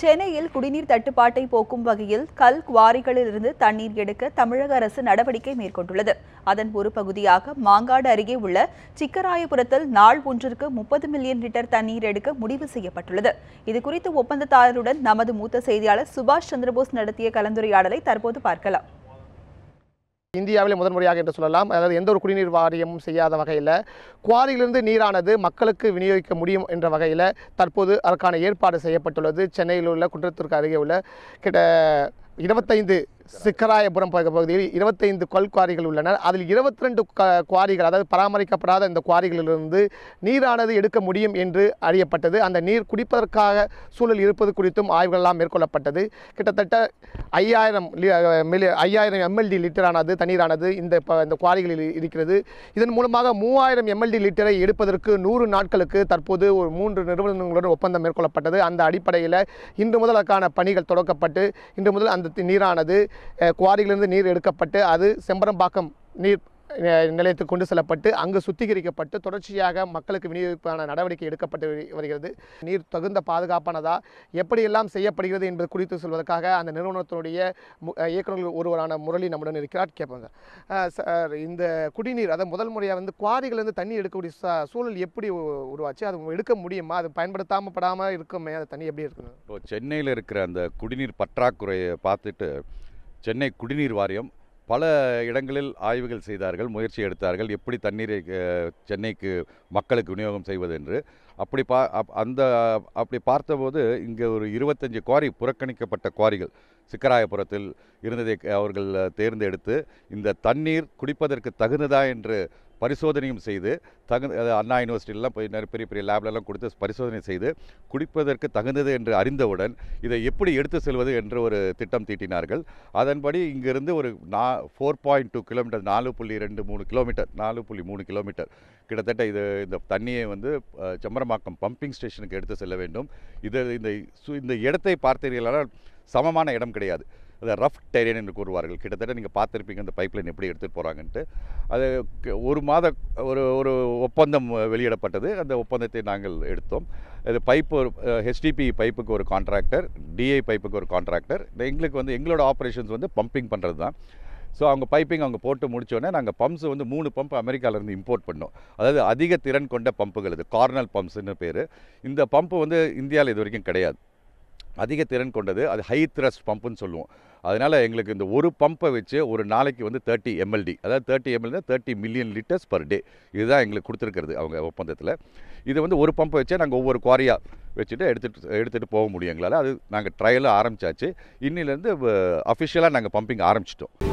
சென்னையில் குடிநீர் தட்டுப்பாட்டை போக்கும் வகையில் கல் குவாரிகளிலிருந்து தண்ணீர் எடுக்க தமிழக அரசு நடவடிக்கை மேற்கொண்டுள்ளது. அதன் ஒரு பகுதியாக மாங்காடு அருகே உள்ள சிக்கராயபுரத்தில் நாள் ஒன்றிற்கு முப்பது மில்லியன் லிட்டர் தண்ணீர் எடுக்க முடிவு செய்யப்பட்டுள்ளது. இதுகுறித்து ஒப்பந்ததாரருடன் நமது மூத்த செய்தியாளர் சுபாஷ் சந்திரபோஸ் நடத்திய கலந்துரையாடலை தற்போது பார்க்கலாம். இந்தியாவிலே முதன்முறையாக என்று சொல்லலாம். அதாவது எந்த ஒரு குடிநீர் வாரியமும் செய்யாத வகையில் குவாரியிலிருந்து நீரானது மக்களுக்கு விநியோகிக்க முடியும் என்ற வகையில் தற்போது அதற்கான ஏற்பாடு செய்யப்பட்டுள்ளது. சென்னையில் உள்ள குற்றத்திற்கு அருகே உள்ள கிட்ட இருபத்தைந்து சிக்கராயபுரம் பகுதியில் இருபத்தைந்து கல் குவாரிகள் உள்ளன. அதில் இருபத்தி ரெண்டு குவாரிகள் அதாவது பராமரிக்கப்படாத இந்த குவாரிகளிலிருந்து நீரானது எடுக்க முடியும் என்று அறியப்பட்டது. அந்த நீர் குடிப்பதற்காக சூழல் இருப்பது குறித்தும் ஆய்வுகள்லாம் மேற்கொள்ளப்பட்டது. கிட்டத்தட்ட ஐயாயிரம் மில்லி ஐயாயிரம் எம்எல்டி லிட்டரானது தண்ணீரானது இந்த இந்த குவாரிகளில் இருக்கிறது. இதன் மூலமாக மூவாயிரம் எம்எல்டி லிட்டரை எடுப்பதற்கு நூறு நாட்களுக்கு தற்போது ஒரு மூன்று நிறுவனங்களுடன் ஒப்பந்தம் மேற்கொள்ளப்பட்டது. அந்த அடிப்படையில் இன்று முதல் அதற்கான பணிகள் தொடக்கப்பட்டு இன்று முதல் அந்த நீரானது குவாரிகளிலிருந்து நீர் எடுக்கப்பட்டு அது செம்பரம்பாக்கம் நீர் நிலையத்துக்கு கொண்டு செல்லப்பட்டு அங்கு சுத்திகரிக்கப்பட்டு தொடர்ச்சியாக மக்களுக்கு விநியோகிப்பான நடவடிக்கை எடுக்கப்பட்டு வருகிறது. நீர் தகுந்த பாதுகாப்பானதா? எப்படியெல்லாம் செய்யப்படுகிறது என்பது குறித்து சொல்வதற்காக அந்த நிறுவனத்தினுடைய மு- இயக்குநர்கள் ஒருவரான முரளி நம்முடன் இருக்கிறார். கேட்பாங்க. சார் இந்த குடிநீர் அதை முதல் முறையாக வந்து குவாரிகளிலிருந்து தண்ணி எடுக்கக்கூடிய சூழல் எப்படி உருவாச்சு? அது எடுக்க முடியுமா? அது பயன்படுத்தாமல் படாமல் இருக்குமே? அந்த தண்ணி எப்படி இருக்கணும் இப்போ சென்னையில் இருக்கிற அந்த குடிநீர் பற்றாக்குறையை பார்த்துட்டு சென்னை குடிநீர் வாரியம் பல இடங்களில் ஆய்வுகள் செய்தார்கள் முயற்சி எடுத்தார்கள். எப்படி தண்ணீரை சென்னைக்கு மக்களுக்கு விநியோகம் செய்வது என்று. அப்படி பா அப்- அந்த அப்படி பார்த்தபோது இங்கே ஒரு இருபத்தஞ்சு குவாரி புறக்கணிக்கப்பட்ட குவாரிகள் சிக்கராயபுரத்தில் இருந்ததை அவர்கள் தேர்ந்தெடுத்து இந்த தண்ணீர் குடிப்பதற்கு தகுந்ததா என்று பரிசோதனையும் செய்து தகு அண்ணா யூனிவர்சிட்டிலாம் போய் நிறைய பெரிய பெரிய லேப்லலாம் கொடுத்து பரிசோதனை செய்து குடிப்பதற்கு தகுந்தது என்று அறிந்தவுடன் இதை எப்படி எடுத்து செல்வது என்று ஒரு திட்டம் தீட்டினார்கள். அதன்படி இங்கிருந்து ஒரு நா ஃபோர் பாயிண்ட் டூ கிலோமீட்டர் நாலு புள்ளி ரெண்டு மூணு கிலோமீட்டர் நாலு புள்ளி மூணு கிலோமீட்டர் கிட்டத்தட்ட இது இந்த தண்ணியை வந்து செம்பரமாக்கம் பம்பிங் ஸ்டேஷனுக்கு எடுத்து செல்ல வேண்டும். இது இந்த சு- இந்த இடத்தை பார்த்தீர்களானால் சமமான இடம் கிடையாது. அதை ரஃப் டெரியன் என்று கூறுவார்கள். கிட்டத்தட்ட நீங்கள் பார்த்துருப்பீங்க அந்த பைப்லைன் எப்படி எடுத்துகிட்டு போகிறாங்கன்ட்டு அது ஒரு மாத ஒரு ஒரு ஒப்பந்தம் வெளியிடப்பட்டது. அந்த ஒப்பந்தத்தை நாங்கள் எடுத்தோம். இது பைப்பு ஒரு ஹெச்டிபி பைப்புக்கு ஒரு கான்ட்ராக்டர் டிஐ பைப்புக்கு ஒரு கான்ட்ராக்டர் எங்களுக்கு வந்து எங்களோட ஆப்ரேஷன்ஸ் வந்து பம்பிங் பண்ணுறது தான் ஸோ அவங்க பைப்பிங் அவங்க போட்டு முடித்தோடனே நாங்கள் பம்ப்ஸ் வந்து மூணு பம்ப் அமெரிக்காவிலேருந்து இம்போர்ட் பண்ணோம். அதாவது அதிக திறன் கொண்ட பம்புகள் இது கார்னல் பம்ப்ஸ்னு பேர். இந்த பம்பு வந்து இந்தியாவில் இது வரைக்கும் கிடையாது. அதிக திறன் கொண்டது. அது ஹை த்ரஸ்ட் பம்புன்னு சொல்லுவோம். அதனால் எங்களுக்கு இந்த ஒரு பம்பை வச்சு ஒரு நாளைக்கு வந்து தேர்ட்டி எம்எல்டி அதாவது thirty MLD thirty million liters per day இதுதான் எங்களுக்கு கொடுத்துருக்கிறது அவங்க ஒப்பந்தத்தில். இது வந்து ஒரு பம்பை வச்சே நாங்கள் ஒவ்வொரு குவாரியாக வச்சுட்டு எடுத்துகிட்டு எடுத்துகிட்டு போக முடியும் எங்களால். அது நாங்கள் ட்ரையலாக ஆரம்பிச்சாச்சு. இன்னிலேருந்து அஃபிஷியலாக நாங்கள் பம்பிங் ஆரம்பிச்சிட்டோம்.